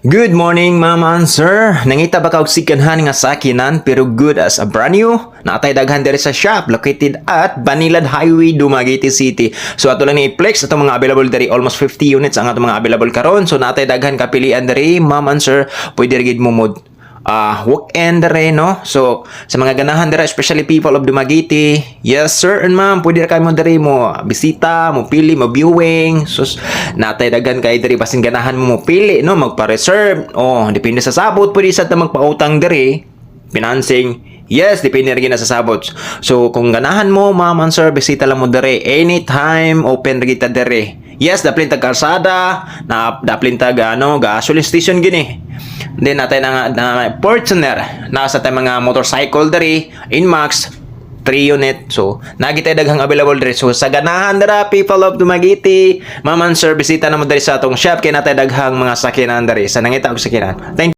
Good morning, ma'am and sir. Nangita ba ka og sikanhan nga sakinan pero good as a brand new? Natay daghan diri sa shop located at Banilad Highway, Dumaguete City. So ato lang ni flex ato mga available diri almost 50 units ang ato mga available karon. So natay daghan kapilian diri, ma'am and sir. Pwede rin mo mod ah weekend dere no so sa mga ganahan dere especially people of Dumaguete yes sir and ma'am pwede kayo mo dere mo bisita mo pili mo viewing so natay daghan kay dere basin ganahan mo mo pili no magpa-reserve oh depende sa sabot pwede sa ta magpautang dere financing Yes, depende rin sa sabot. So, kung ganahan mo, ma'am and sir, bisita lang mo dere. Anytime, open rin kita dere. Yes, daplin tag kalsada, na daplin tag ano, gasoline station gini. Then natay na nga na Fortuner, nasa tay mga motorcycle dere, Inmax, 3 unit. So, nagitay daghang available dere. So, sa ganahan dara people of Dumaguete, ma'am and sir, bisita na mo dere sa atong shop kay natay daghang mga sakyanan dere. Sa nangita og sakyanan. Thank